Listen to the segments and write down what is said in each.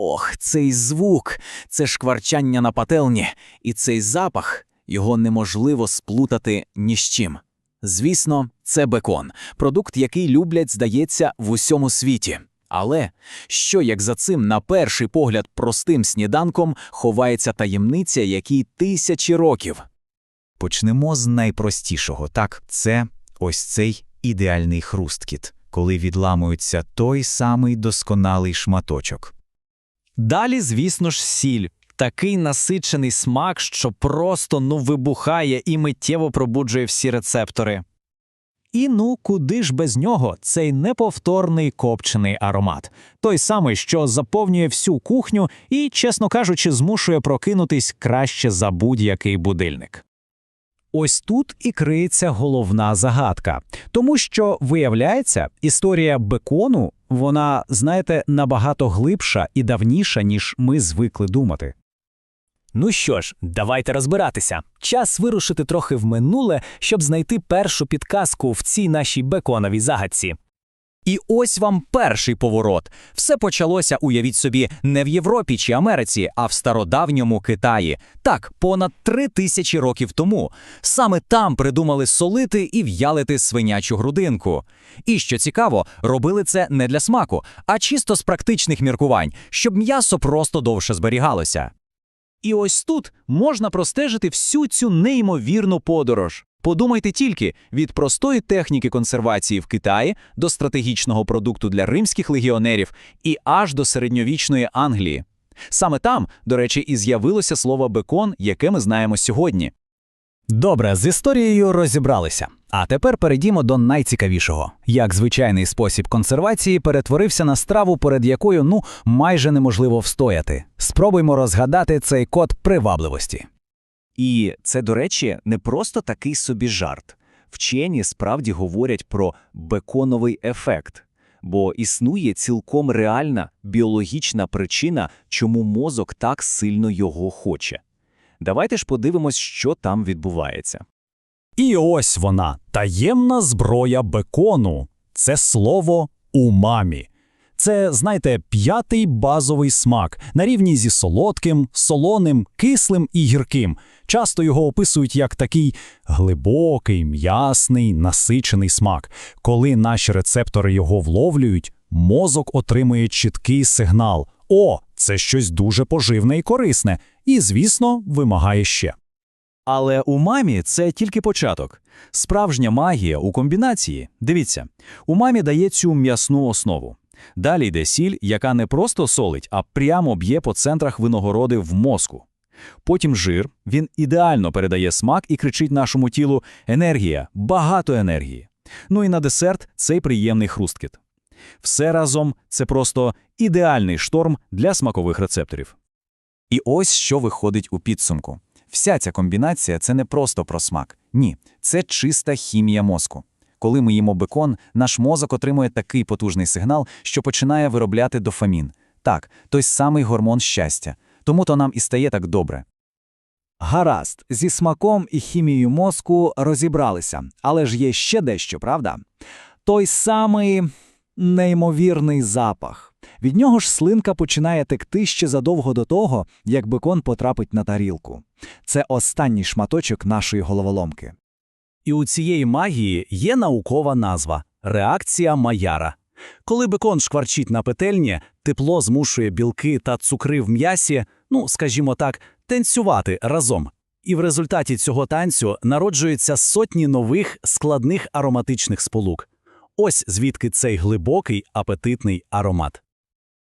Ох, цей звук, це шкварчання на пательні, і цей запах його неможливо сплутати ні з чим. Звісно, це бекон, продукт, який люблять, здається, в усьому світі. Але що як за цим, на перший погляд, простим сніданком ховається таємниця, якій тисячі років? Почнемо з найпростішого. Так, це ось цей ідеальний хрусткіт, коли відламується той самий досконалий шматочок. Далі, звісно ж, сіль. Такий насичений смак, що просто ну вибухає і миттєво пробуджує всі рецептори. І ну куди ж без нього цей неповторний копчений аромат, той самий, що заповнює всю кухню і, чесно кажучи, змушує прокинутись краще за будь-який будильник. Ось тут і криється головна загадка, тому що, виявляється, історія бекону, вона, знаєте, набагато глибша і давніша, ніж ми звикли думати. Ну що ж, давайте розбиратися. Час вирушити трохи в минуле, щоб знайти першу підказку в цій нашій беконовій загадці. І ось вам перший поворот. Все почалося, уявіть собі, не в Європі чи Америці, а в стародавньому Китаї. Так, понад три тисячі років тому. Саме там придумали солити і в'ялити свинячу грудинку. І що цікаво, робили це не для смаку, а чисто з практичних міркувань, щоб м'ясо просто довше зберігалося. І ось тут можна простежити всю цю неймовірну подорож. Подумайте тільки від простої техніки консервації в Китаї до стратегічного продукту для римських легіонерів і аж до середньовічної Англії. Саме там, до речі, і з'явилося слово бекон, яке ми знаємо сьогодні. Добре, з історією розібралися. А тепер перейдімо до найцікавішого: як звичайний спосіб консервації перетворився на страву, перед якою ну майже неможливо встояти. Спробуймо розгадати цей код привабливості. І це, до речі, не просто такий собі жарт. Вчені справді говорять про беконовий ефект, бо існує цілком реальна біологічна причина, чому мозок так сильно його хоче. Давайте ж подивимось, що там відбувається. І ось вона таємна зброя бекону. Це слово умамі. Це, знаєте, п'ятий базовий смак на рівні зі солодким, солоним, кислим і гірким. Часто його описують як такий глибокий, м'ясний, насичений смак. Коли наші рецептори його вловлюють, мозок отримує чіткий сигнал: О, це щось дуже поживне і корисне, і, звісно, вимагає ще. Але у мамі це тільки початок. Справжня магія у комбінації. Дивіться, у мамі дає цю м'ясну основу. Далі йде сіль, яка не просто солить, а прямо б'є по центрах виногороди в мозку. Потім жир, він ідеально передає смак і кричить нашому тілу енергія, багато енергії. Ну і на десерт цей приємний хрусткіт. Все разом це просто ідеальний шторм для смакових рецепторів. І ось що виходить у підсумку. Вся ця комбінація це не просто про смак. Ні, це чиста хімія мозку. Коли ми їмо бекон, наш мозок отримує такий потужний сигнал, що починає виробляти дофамін. Так, той самий гормон щастя. Тому то нам і стає так добре. Гаразд, зі смаком і хімією мозку розібралися, але ж є ще дещо, правда? Той самий неймовірний запах. Від нього ж слинка починає текти ще задовго до того, як бекон потрапить на тарілку. Це останній шматочок нашої головоломки. І у цієї магії є наукова назва реакція Маяра. Коли бекон шкварчить на петельні, тепло змушує білки та цукри в м'ясі, ну, скажімо так, танцювати разом. І в результаті цього танцю народжуються сотні нових складних ароматичних сполук. Ось звідки цей глибокий апетитний аромат.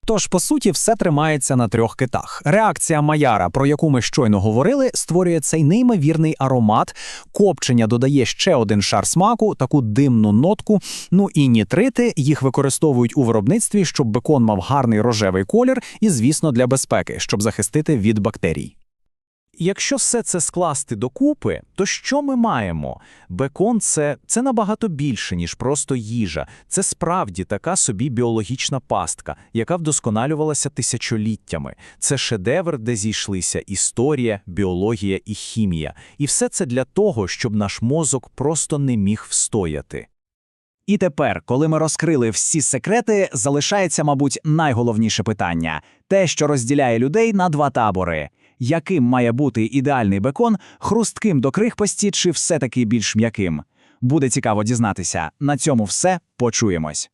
Тож, по суті, все тримається на трьох китах. Реакція Маяра, про яку ми щойно говорили, створює цей неймовірний аромат, копчення додає ще один шар смаку, таку димну нотку. Ну і нітрити їх використовують у виробництві, щоб бекон мав гарний рожевий колір, і, звісно, для безпеки, щоб захистити від бактерій. Якщо все це скласти докупи, то що ми маємо? Бекон це, це набагато більше, ніж просто їжа. Це справді така собі біологічна пастка, яка вдосконалювалася тисячоліттями. Це шедевр, де зійшлися історія, біологія і хімія. І все це для того, щоб наш мозок просто не міг встояти. І тепер, коли ми розкрили всі секрети, залишається, мабуть, найголовніше питання те, що розділяє людей на два табори. Яким має бути ідеальний бекон, хрустким до крихпості чи все-таки більш м'яким? Буде цікаво дізнатися. На цьому все. Почуємось.